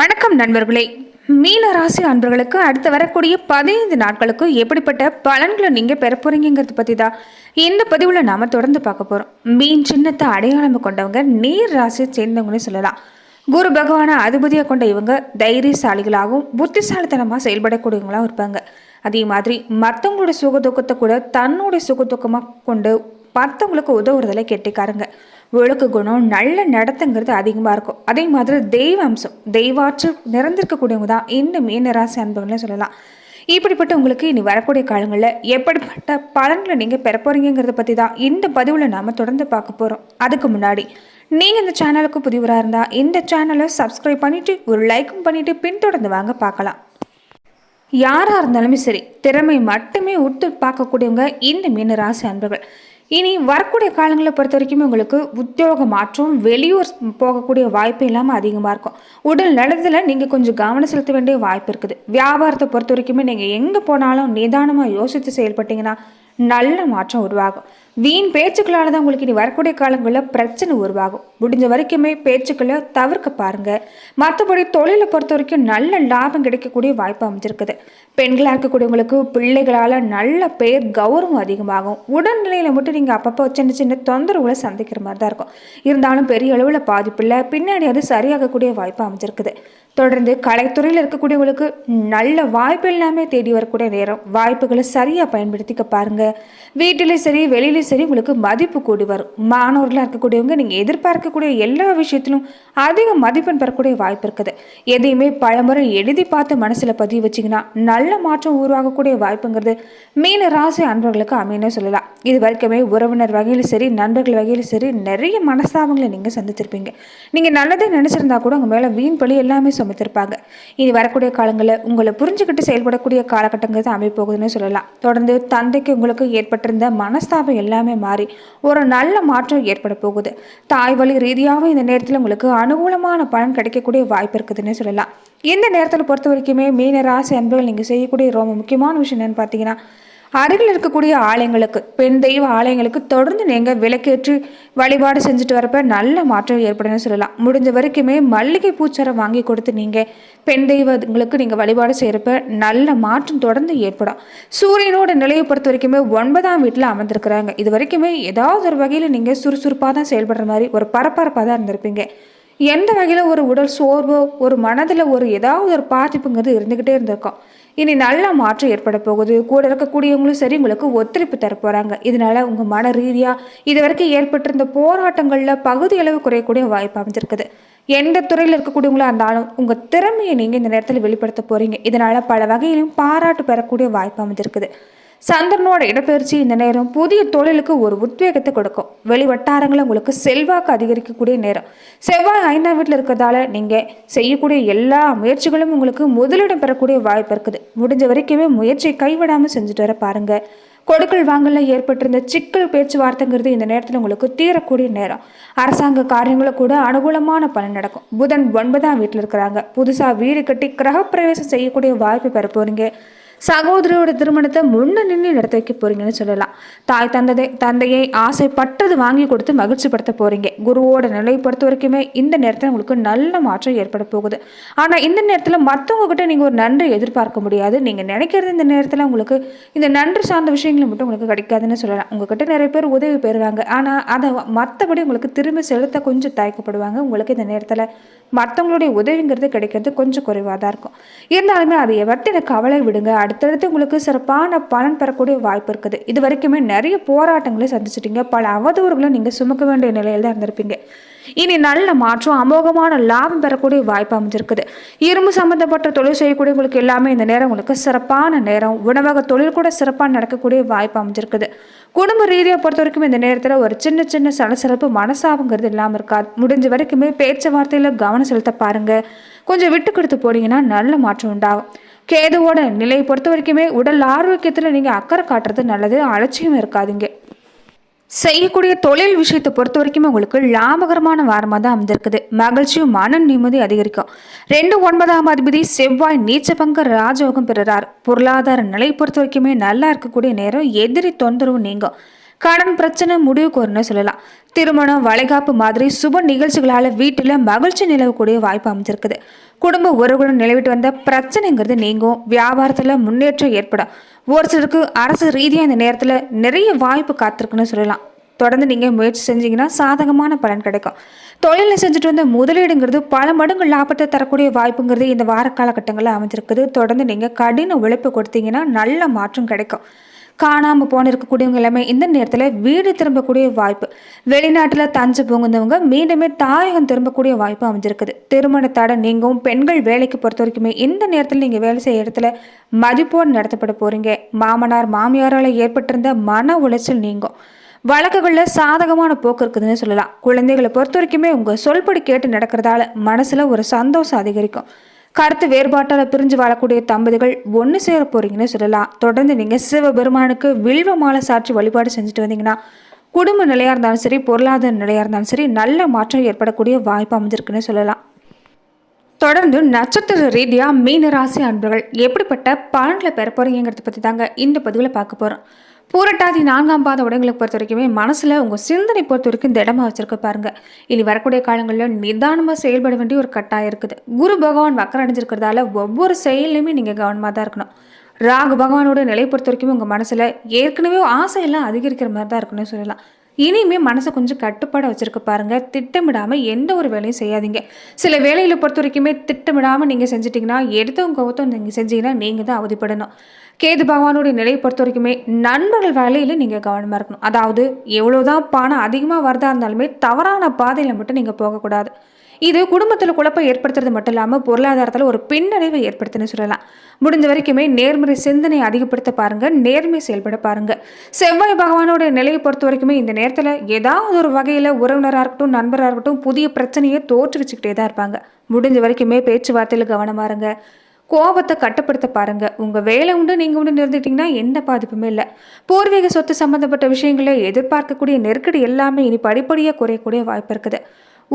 வணக்கம் நண்பர்களே. மீன ராசி அன்பர்களுக்கு அடுத்து வரக்கூடிய பதினைந்து நாட்களுக்கு எப்படிப்பட்ட பலன்களை நீங்கள் பெற போறீங்கிறத பற்றி தான் இந்த பதிவில் நாம் தொடர்ந்து பார்க்க போகிறோம் மீன் சின்னத்தை அடையாளம் கொண்டவங்க நீர் ராசியை சேர்ந்தவங்கன்னு சொல்லலாம். குரு பகவானை அதிபதியாக கொண்ட இவங்க தைரியசாலிகளாகவும் புத்திசாலித்தனமாக செயல்படக்கூடியவங்களாகவும் இருப்பாங்க. அதே மாதிரி மற்றவங்களோட சுகதுக்கத்தை கூட தன்னுடைய சுகதுக்கமாக கொண்டு மற்றவங்களுக்கு உதவுறதில் கெட்டிக்காரங்க. ஒழுக்க குணம் நல்ல நடத்துங்கிறது அதிகமாக இருக்கும். அதே மாதிரி தெய்வ அம்சம் தெய்வாற்றல் நிறைந்திருக்கக்கூடியவங்க தான் இந்த மீனராசி அன்புகளே சொல்லலாம். இப்படிப்பட்ட உங்களுக்கு இனி வரக்கூடிய காலங்களில் எப்படிப்பட்ட பலன்களை நீங்கள் பெற போகிறீங்கிறத பற்றி தான் இந்த பதிவில் நாம் தொடர்ந்து பார்க்க போகிறோம் அதுக்கு முன்னாடி நீங்கள் இந்த சேனலுக்கு புதிவராக இருந்தால் இந்த சேனலை சப்ஸ்கிரைப் பண்ணிவிட்டு ஒரு லைக்கும் பண்ணிவிட்டு பின்தொடர்ந்து வாங்க பார்க்கலாம். யாராக இருந்தாலுமே சரி திறமை மட்டுமே உத்து பார்க்கக்கூடியவங்க இந்த மீன ராசி அன்பர்கள். இனி வரக்கூடிய காலங்களை பொறுத்த வரைக்கும் உங்களுக்கு உத்தியோக மாற்றம் வெளியூர் போகக்கூடிய வாய்ப்பு இல்லாமல் அதிகமாக இருக்கும். உடல் நலத்தில் நீங்கள் கொஞ்சம் கவனம் செலுத்த வேண்டிய வாய்ப்பு இருக்குது. வியாபாரத்தை பொறுத்த வரைக்குமே நீங்கள் எங்கே போனாலும் நிதானமாக யோசித்து செயல்பட்டீங்கன்னா நல்ல மாற்றம் உருவாகும். வீண் பேச்சுக்களால் தான் உங்களுக்கு இனி வரக்கூடிய காலங்களில் பிரச்சனை உருவாகும். முடிஞ்ச வரைக்குமே பேச்சுக்களை தவிர்க்க பாருங்க. மற்றபடி தொழிலை பொறுத்த வரைக்கும் நல்ல லாபம் கிடைக்கக்கூடிய வாய்ப்பு அமைஞ்சிருக்குது. பெண்களாக இருக்கக்கூடியவங்களுக்கு பிள்ளைகளால் நல்ல பேர் கௌரவம் அதிகமாகும். உடல்நிலையில் மட்டும் நீங்கள் அப்பப்போ சின்ன சின்ன தொந்தரவுகளை சந்திக்கிற மாதிரி தான் இருக்கும். இருந்தாலும் பெரிய அளவில் பாதிப்பு இல்லை. பின்னாடி அது சரியாகக்கூடிய வாய்ப்பு அமைஞ்சிருக்குது. தொடர்ந்து கலைத்துறையில் இருக்கக்கூடியவங்களுக்கு நல்ல வாய்ப்பு எல்லாமே தேடி வரக்கூடிய நேரம். வாய்ப்புகளை சரியாக பயன்படுத்திக்க பாருங்கள் வீட்டிலையும் சரி வெளியிலையும் சரி உங்களுக்கு மதிப்பு கூடி வரும். மாணவர்களாக இருக்கக்கூடியவங்க நீங்கள் எதிர்பார்க்கக்கூடிய எல்லா விஷயத்திலும் அதிக மதிப்பெண் பெறக்கூடிய வாய்ப்பு இருக்குது. எதையுமே பலமுறை எழுதி பார்த்து மனசில் பதிவு வச்சிங்கன்னா நல்ல மாற்றம் உருவாகக்கூடிய வாய்ப்புங்கிறது மீன ராசி அன்பர்களுக்கு அமையன்னு சொல்லலாம். இது வரைக்குமே உறவினர் வகையிலும் சரி நண்பர்கள் வகையிலும் சரி நிறைய மனசாவங்களை நீங்கள் சந்திச்சிருப்பீங்க. நீங்கள் நல்லதே நினச்சிருந்தா கூட உங்கள் மேலே வீண் பழி எல்லாமே சுமத்திருப்பாங்க. இனி வரக்கூடிய காலங்களில் உங்களை புரிஞ்சுக்கிட்டு செயல்படக்கூடிய காலகட்டங்கிறது அமைப்போகுதுன்னு சொல்லலாம். தொடர்ந்து தந்தைக்கு உங்களுக்கு ஏற்பட்டிருந்த மனஸ்தாபம் எல்லாமே மாறி ஒரு நல்ல மாற்றம் ஏற்பட போகுது. தாய் வழி ரீதியாகவும் இந்த நேரத்தில் உங்களுக்கு அனுகூலமான பலன் கிடைக்கக்கூடிய வாய்ப்பு இருக்குதுன்னு சொல்லலாம். இந்த நேரத்தில் பொறுத்த வரைக்குமே மீன ராசி அன்புகள் நீங்கள் செய்யக்கூடிய ரொம்ப முக்கியமான விஷயம் என்னென்னு பார்த்தீங்கன்னா அருகில் இருக்கக்கூடிய ஆலயங்களுக்கு பெண் தெய்வ ஆலயங்களுக்கு தொடர்ந்து நீங்கள் விளக்கேற்றி வழிபாடு செஞ்சுட்டு வரப்ப நல்ல மாற்றம் ஏற்படும்னு சொல்லலாம். முடிஞ்ச வரைக்குமே மல்லிகை பூச்சரம் வாங்கி கொடுத்து நீங்கள் பெண் தெய்வங்களுக்கு நீங்கள் வழிபாடு செய்கிறப்ப நல்ல மாற்றம் தொடர்ந்து ஏற்படும். சூரியனோட நிலையை பொறுத்த வரைக்குமே ஒன்பதாம் வீட்டில் அமர்ந்திருக்கிறாங்க. இது வரைக்குமே ஏதாவது ஒரு வகையில் நீங்கள் சுறுசுறுப்பாக தான் செயல்படுற மாதிரி ஒரு பரபரப்பாக தான் இருந்திருப்பீங்க. எந்த வகையில் ஒரு உடல் சோர்வோ ஒரு மனதில் ஒரு ஏதாவது ஒரு பாதிப்புங்கிறது இருந்துக்கிட்டே இருந்திருக்கும். இனி நல்ல மாற்றம் ஏற்பட போகுது. கூட இருக்கக்கூடியவங்களும் சரி உங்களுக்கு ஒத்துழைப்பு தரப்போகிறாங்க இதனால் உங்கள் மன ரீதியாக இது வரைக்கும் ஏற்பட்டிருந்த போராட்டங்களில் பகுதி அளவு குறையக்கூடிய வாய்ப்பு அமைஞ்சிருக்குது. எந்த துறையில் இருக்கக்கூடியவங்களா இருந்தாலும் உங்கள் திறமையை நீங்கள் இந்த நேரத்தில் வெளிப்படுத்த போகிறீங்க இதனால் பல வகையிலும் பாராட்டு பெறக்கூடிய வாய்ப்பு அமைஞ்சிருக்குது. சந்திரனோட இடப்பெயர்ச்சி இந்த நேரம் புதிய தொழிலுக்கு ஒரு உத்வேகத்தை கொடுக்கும். வெளி வட்டாரங்களை உங்களுக்கு செல்வாக்கு அதிகரிக்கக்கூடிய நேரம். செவ்வாய் ஐந்தாம் வீட்டில் இருக்கிறதால நீங்கள் செய்யக்கூடிய எல்லா முயற்சிகளும் உங்களுக்கு முதலிடம் பெறக்கூடிய வாய்ப்பு இருக்குது. முடிஞ்ச வரைக்குமே முயற்சியை கைவிடாமல் செஞ்சுட்டு வர பாருங்கள் கொடுக்கல் வாங்கல ஏற்பட்டிருந்த சிக்கல் பேச்சுவார்த்தைங்கிறது இந்த நேரத்தில் உங்களுக்கு தீரக்கூடிய நேரம். அரசாங்க காரியங்களை கூட அனுகூலமான பலன் நடக்கும். புதன் ஒன்பதாம் வீட்டில் இருக்கிறாங்க. புதுசாக வீடு கட்டி கிரகப்பிரவேசம் செய்யக்கூடிய வாய்ப்பு பெற போகிறீங்க சகோதரியோட திருமணத்தை முன்ன நின்று நடத்த வைக்க போறீங்கன்னு சொல்லலாம். தாய் தந்தை தந்தையை ஆசைப்பட்டது வாங்கி கொடுத்து மகிழ்ச்சிப்படுத்த போறீங்க. குருவோட நிலையை பொறுத்த வரைக்குமே இந்த நேரத்தில் உங்களுக்கு நல்ல மாற்றம் ஏற்பட போகுது. ஆனால் இந்த நேரத்தில் மற்றவங்க கிட்ட நீங்கள் ஒரு நன்றி எதிர்பார்க்க முடியாது. நீங்கள் நினைக்கிறது இந்த நேரத்தில் உங்களுக்கு இந்த நன்றி சார்ந்த விஷயங்களை மட்டும் உங்களுக்கு கிடைக்காதுன்னு சொல்லலாம். உங்ககிட்ட நிறைய பேர் உதவி பெறுவாங்க. ஆனால் அதை மற்றபடி உங்களுக்கு திரும்பி செலுத்த கொஞ்சம் தயக்கப்படுவாங்க. உங்களுக்கு இந்த நேரத்தில் மற்றவங்களுடைய உதவிங்கிறது கிடைக்கிறது கொஞ்சம் குறைவாக தான் இருக்கும். இருந்தாலுமே அதை பற்றின கவலை விடுங்க. அடுத்தடுத்து உங்களுக்கு சிறப்பான பலன் பெறக்கூடிய வாய்ப்பு இருக்குது. இது வரைக்குமே நிறைய போராட்டங்களை சந்திச்சிட்டீங்க. பல அவதூறுகளை நீங்கள் சுமக்க வேண்டிய நிலையில் தான் இருந்திருப்பீங்க. இனி நல்ல மாற்றம் அமோகமான லாபம் பெறக்கூடிய வாய்ப்பு அமைஞ்சிருக்குது. இரும்பு சம்மந்தப்பட்ட தொழில் செய்யக்கூடியவங்களுக்கு எல்லாமே இந்த நேரம் உங்களுக்கு சிறப்பான நேரம். உணவக தொழில் கூட சிறப்பாக நடக்கக்கூடிய வாய்ப்பு அமைஞ்சிருக்குது. குடும்ப ரீதியை பொறுத்த வரைக்கும் இந்த நேரத்தில் ஒரு சின்ன சின்ன சலசலப்பு மனசாபங்கிறது இல்லாமல் இருக்காது. முடிஞ்ச வரைக்குமே பேச்சுவார்த்தையில் கவனம் செலுத்த பாருங்கள் கொஞ்சம் விட்டு கொடுத்து போனீங்கன்னா நல்ல மாற்றம் உண்டாகும். கேதுவோட நிலையை பொறுத்த வரைக்குமே உடல் ஆரோக்கியத்தில் நீங்கள் அக்கறை காட்டுறது நல்லது அலட்சியம் இருக்காதீங்க. செய்யக்கூடிய தொழில் விஷயத்தை பொறுத்த வரைக்கும் உங்களுக்கு லாபகரமான வாரமாக தான் அமைந்திருக்குது. மகிழ்ச்சியும் மன நிம்மதி அதிகரிக்கும். ரெண்டு ஒன்பதாம் அதிபதி செவ்வாய் நீச்சபங்க ராஜயோகம் பெறுறார். பொருளாதார நிலை பொறுத்த வரைக்குமே நல்லா இருக்கக்கூடிய நேரம் எதிரி தொந்தரவு நீங்கும். கடன் பிரச்சனை முடிவுக்கு வரும்னு சொல்லலாம். திருமணம் வளைகாப்பு மாதிரி சுப நிகழ்ச்சிகளால் வீட்டில் மகிழ்ச்சி நிலவக்கூடிய வாய்ப்பு அமைஞ்சிருக்குது குடும்ப உறவுடன் நிலவிட்டு வந்த பிரச்சனைங்கிறது நீங்கும். வியாபாரத்தில் முன்னேற்றம் ஏற்படும். ஒரு சிலருக்கு அரசு ரீதியாக இந்த நேரத்தில் நிறைய வாய்ப்பு காத்திருக்குன்னு சொல்லலாம். தொடர்ந்து நீங்கள் முயற்சி செஞ்சீங்கன்னா சாதகமான பலன் கிடைக்கும். தொழிலில் செஞ்சுட்டு வந்த முதலீடுங்கிறது பல மடங்கு லாபத்தை தரக்கூடிய வாய்ப்புங்கிறது இந்த வார காலகட்டங்களில் அமைஞ்சிருக்குது. தொடர்ந்து நீங்கள் கடின உழைப்பு கொடுத்தீங்கன்னா நல்ல மாற்றம் கிடைக்கும். காணாமல் போன இருக்கக்கூடியவங்க எல்லாமே இந்த நேரத்தில் வீடு திரும்பக்கூடிய வாய்ப்பு. வெளிநாட்டில் தஞ்சு புகுந்தவங்க மீண்டுமே தாயகம் திரும்பக்கூடிய வாய்ப்பு அமைஞ்சிருக்குது. திருமணத்தோட நீங்கவும் பெண்கள் வேலைக்கு பொறுத்த வரைக்குமே இந்த நேரத்தில் நீங்கள் வேலை செய்ய இடத்துல மதிப்போடு நடத்தப்பட போகிறீங்க மாமனார் மாமியாரால் ஏற்பட்டிருந்த மன உளைச்சல் நீங்கும். வழக்குகளில் சாதகமான போக்கு இருக்குதுன்னு சொல்லலாம். குழந்தைகளை பொறுத்த வரைக்குமே உங்கள் சொல்படி கேட்டு நடக்கிறதால மனசில் ஒரு சந்தோஷம் அதிகரிக்கும். கருத்து வேறுபாட்டால் பிரிஞ்சு வாழக்கூடிய தம்பதிகள் ஒன்று சேர போறீங்கன்னு சொல்லலாம். தொடர்ந்து நீங்கள் சிவபெருமானுக்கு வில்வ மாலை சாற்றி வழிபாடு செஞ்சுட்டு வந்தீங்கன்னா குடும்ப நிலையாக இருந்தாலும் சரி பொருளாதார நிலையாக இருந்தாலும் சரி நல்ல மாற்றம் ஏற்படக்கூடிய வாய்ப்பு அமைஞ்சிருக்குன்னு சொல்லலாம். தொடர்ந்து நட்சத்திர ரீதியாக மீன ராசி அன்பர்கள் எப்படிப்பட்ட பலன்களை பெற போறீங்கிறத பற்றி தாங்க இந்த பதிவில் பார்க்க போகிறோம் பூரட்டாதி நான்காம் பாத உடங்களுக்கு பொறுத்த வரைக்குமே மனசில் உங்கள் சிந்தனை பொறுத்த வரைக்கும் இந்த இடமா பாருங்கள் பாருங்க. இனி வரக்கூடிய காலங்களில் நிதானமாக செயல்பட வேண்டிய ஒரு கட்டாயம் இருக்குது. குரு பகவான் வக்கரம் அடைஞ்சிருக்கிறதால ஒவ்வொரு செயல்லையுமே நீங்கள் கவனமாக தான் இருக்கணும். ராகு பகவானோட நிலை பொறுத்த வரைக்கும் உங்கள் மனசில் ஏற்கனவே ஆசையெல்லாம் அதிகரிக்கிற மாதிரி தான் இருக்குன்னு சொல்லலாம். இனிமே மனசை கொஞ்சம் கட்டுப்பாட வச்சிருக்க பாருங்க. திட்டமிடாமல் எந்த ஒரு வேலையும் செய்யாதீங்க. சில வேலையில பொறுத்த வரைக்குமே திட்டமிடாமல் நீங்க செஞ்சிட்டீங்கன்னா எடுத்தவங்க கவுத்தம் நீங்க செஞ்சீங்கன்னா நீங்க தான் அவதிப்படணும். கேது பகவானுடைய நிலையை பொறுத்த வரைக்குமே நண்பர்கள் வேலையில நீங்க கவனமா இருக்கணும். அதாவது எவ்வளவுதான் பணம் அதிகமாக வரதா இருந்தாலுமே தவறான பாதையில மட்டும் நீங்க போகக்கூடாது. இது குடும்பத்தில் குழப்பம் ஏற்படுத்துறது மட்டும் இல்லாமல் பொருளாதாரத்தில் ஒரு பின்னடைவை ஏற்படுத்துன்னு சொல்லலாம். முடிஞ்ச வரைக்குமே நேர்மறை சிந்தனை அதிகப்படுத்த பாருங்க நேர்மை செயல்பட பாருங்க. செவ்வாய் பகவானோட நிலையை பொறுத்த வரைக்குமே இந்த நேரத்தில் ஏதாவது ஒரு வகையில் உறவினராக இருக்கட்டும் நண்பராக இருக்கட்டும் புதிய பிரச்சனையை தோற்றுவிச்சுக்கிட்டே தான் இருப்பாங்க. முடிஞ்ச வரைக்குமே பேச்சுவார்த்தையில் கவனமாக இருங்க. கோபத்தை கட்டுப்படுத்த பாருங்க. உங்க வேலை உண்டு நீங்க உண்டு நிறுத்திட்டீங்கன்னா எந்த பாதிப்புமே இல்லை. பூர்வீக சொத்து சம்பந்தப்பட்ட விஷயங்களை எதிர்பார்க்கக்கூடிய நெருக்கடி எல்லாமே இனி படிப்படியாக குறையக்கூடிய வாய்ப்பு இருக்குது.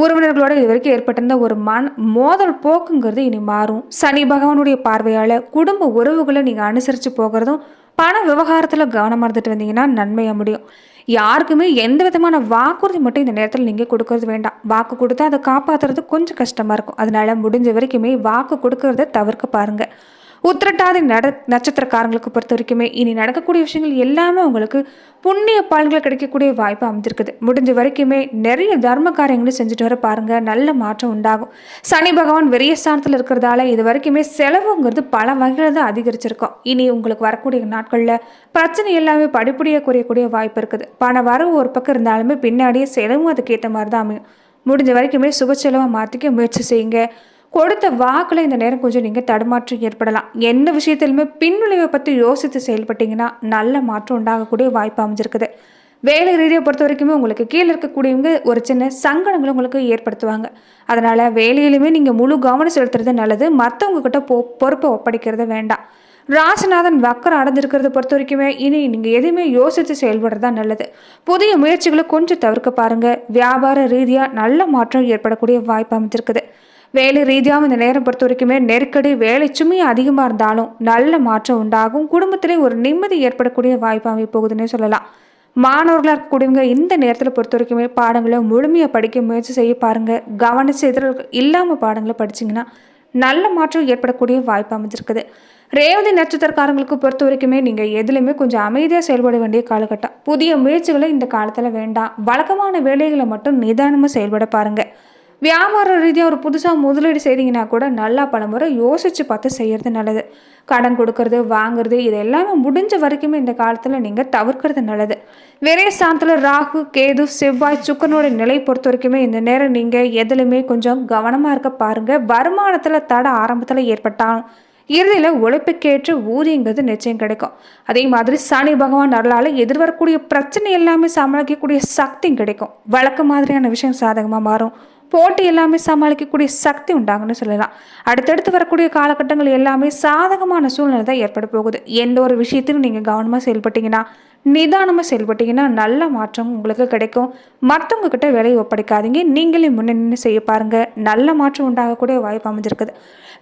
உறவினர்களோட இது வரைக்கும் ஏற்பட்டிருந்த ஒரு மன மோதல் போக்குங்கிறது இனி மாறும். சனி பகவானுடைய பார்வையால் குடும்ப உறவுகளை நீங்கள் அனுசரித்து போகிறதும் பண விவகாரத்தில் கவனமாக இருந்துட்டு வந்தீங்கன்னா நன்மையாக முடியும். யாருக்குமே எந்த விதமான வாக்குறுதி மட்டும் இந்த நேரத்தில் நீங்கள் கொடுக்கறது வேண்டாம். வாக்கு கொடுத்தா அதை காப்பாற்றுறது கொஞ்சம் கஷ்டமாக இருக்கும். அதனால முடிஞ்ச வரைக்குமே வாக்கு கொடுக்கறத தவிர்க்க பாருங்கள் உத்திரட்டாதி நட நட்சத்திரக்காரங்களுக்கு பொறுத்த வரைக்குமே இனி நடக்கக்கூடிய விஷயங்கள் எல்லாமே உங்களுக்கு புண்ணிய பால்கள் கிடைக்கக்கூடிய வாய்ப்பு அமைஞ்சிருக்குது முடிஞ்ச வரைக்குமே நிறைய தர்ம காரியங்களும் செஞ்சுட்டு வர பாருங்கள் நல்ல மாற்றம் உண்டாகும். சனி பகவான் வெறிய ஸ்தானத்தில் இருக்கிறதால இது வரைக்குமே செலவுங்கிறது பல வகையில் தான் அதிகரிச்சிருக்கும். இனி உங்களுக்கு வரக்கூடிய நாட்களில் பிரச்சனை எல்லாமே படிப்படியாக குறையக்கூடிய வாய்ப்பு இருக்குது. பண வரவு ஒரு பக்கம் இருந்தாலுமே பின்னாடியே செலவும் அதுக்கேற்ற மாதிரி தான் அமையும். முடிஞ்ச வரைக்குமே சுப செலவை மாற்றிக்க முயற்சி செய்யுங்க. கொடுத்த வாக்கில் இந்த நேரம் கொஞ்சம் நீங்கள் தடுமாற்றம் ஏற்படலாம். எந்த விஷயத்திலுமே பின்விளைவை பற்றி யோசித்து செயல்பட்டீங்கன்னா நல்ல மாற்றம் உண்டாகக்கூடிய வாய்ப்பு அமைஞ்சிருக்குது. வேலை ரீதியை பொறுத்த வரைக்குமே உங்களுக்கு கீழே இருக்கக்கூடியவங்க ஒரு சின்ன சங்கடங்களை உங்களுக்கு ஏற்படுத்துவாங்க. அதனால் வேலையிலுமே நீங்கள் முழு கவனம் செலுத்துறது நல்லது. மற்றவங்க கிட்ட பொ பொறுப்பை ஒப்படைக்கிறது வேண்டாம். ராசிநாதன் வக்கரம் அடைஞ்சிருக்கிறத பொறுத்த வரைக்குமே இனி நீங்கள் எதுவுமே யோசித்து செயல்படுறது தான் நல்லது. புதிய முயற்சிகளை கொஞ்சம் தவிர்க்க பாருங்கள் வியாபார ரீதியாக நல்ல மாற்றம் ஏற்படக்கூடிய வாய்ப்பு அமைஞ்சிருக்குது. வேலை ரீதியாக இந்த நேரம் பொறுத்த வரைக்குமே நெருக்கடி வேலை சுமை அதிகமாக இருந்தாலும் நல்ல மாற்றம் உண்டாகும். குடும்பத்திலே ஒரு நிம்மதி ஏற்படக்கூடிய வாய்ப்பு போகுதுன்னே சொல்லலாம். மாணவர்களாக இருக்கக்கூடியவங்க இந்த நேரத்தில் பொறுத்த வரைக்குமே பாடங்களை முழுமையாக படிக்க முயற்சி செய்ய பாருங்கள் கவன எதிரல் இல்லாமல் பாடங்களை படிச்சிங்கன்னா நல்ல மாற்றம் ஏற்படக்கூடிய வாய்ப்பு அமைஞ்சிருக்குது. ரேவதி நட்சத்திரக்காரங்களுக்கு பொறுத்த வரைக்குமே நீங்கள் எதுலையுமே கொஞ்சம் அமைதியாக செயல்பட வேண்டிய காலகட்டம். புதிய முயற்சிகளை இந்த காலத்தில் வேண்டாம். வழக்கமான வேலைகளை மட்டும் நிதானமாக செயல்பட பாருங்கள் வியாபார ரீதியாக ஒரு புதுசாக முதலீடு செய்கிறீங்கன்னா கூட நல்லா பல முறை யோசித்து பார்த்து செய்கிறது நல்லது. கடன் கொடுக்கறது வாங்குறது இது எல்லாமே முடிஞ்ச வரைக்குமே இந்த காலத்தில் நீங்கள் தவிர்க்கிறது நல்லது. விரை சாந்தத்தில் ராகு கேது செவ்வாய் சுக்கனோட நிலை பொறுத்த வரைக்குமே இந்த நேரம் நீங்கள் எதுலையுமே கொஞ்சம் கவனமாக இருக்க பாருங்கள் வருமானத்தில் தட ஆரம்பத்தில் ஏற்பட்டாலும் இறுதியில் உழைப்புக்கேற்ற ஊதியங்கிறது நிச்சயம் கிடைக்கும். அதே மாதிரி சனி பகவான் அருளால் எதிர்வரக்கூடிய பிரச்சனை எல்லாமே சமாளிக்கக்கூடிய சக்தியும் கிடைக்கும். வழக்கு மாதிரியான விஷயம் சாதகமாக மாறும். போட்டி எல்லாமே சமாளிக்கக்கூடிய சக்தி உண்டாங்கன்னு சொல்லலாம். அடுத்தடுத்து வரக்கூடிய காலகட்டங்கள் எல்லாமே சாதகமான சூழ்நிலை தான் ஏற்பட போகுது. எந்த ஒரு விஷயத்திலும் நீங்கள் கவனமாக செயல்பட்டீங்கன்னா நிதானமாக செயல்பட்டீங்கன்னா நல்ல மாற்றம் உங்களுக்கு கிடைக்கும். மற்றவங்க கிட்ட வேலையை ஒப்படைக்காதீங்க. நீங்களே முன்னே நின்று செய்ய பாருங்க. நல்ல மாற்றம் உண்டாகக்கூடிய வாய்ப்பு அமைஞ்சிருக்குது.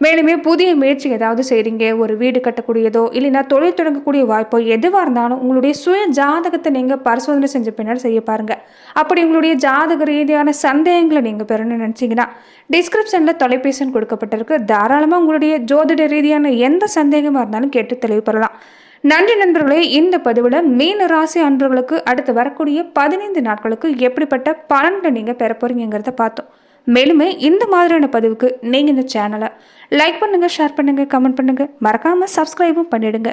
மேலுமே புதிய முயற்சி ஏதாவது செய்கிறீங்க ஒரு வீடு கட்டக்கூடியதோ இல்லைன்னா தொழில் தொடங்கக்கூடிய வாய்ப்போ எதுவாக இருந்தாலும் உங்களுடைய சுய ஜாதகத்தை நீங்கள் பரிசோதனை செஞ்ச பின்னாடி செய்ய பாருங்க. அப்படி உங்களுடைய ஜாதக ரீதியான சந்தேகங்களை நீங்கள் பெறணும்னு நினச்சிங்கன்னா டிஸ்கிரிப்ஷனில் தொலைபேசின்னு கொடுக்கப்பட்டிருக்கு. தாராளமாக உங்களுடைய ஜோதிட ரீதியான எந்த சந்தேகமாக இருந்தாலும் கேட்டு தெளிவுபெறலாம் நன்றி நண்பர்களே இந்த பதிவில் மீன ராசி அன்பர்களுக்கு அடுத்து வரக்கூடிய பதினைந்து நாட்களுக்கு எப்படிப்பட்ட பலன்களை நீங்கள் பெற போகிறீங்கிறத பார்த்தோம். மேலுமே இந்த மாதிரியான பதிவுக்கு நீங்கள் இந்த சேனலை லைக் பண்ணுங்கள் ஷேர் பண்ணுங்கள் கமெண்ட் பண்ணுங்கள் மறக்காமல் சப்ஸ்கிரைபும் பண்ணிவிடுங்க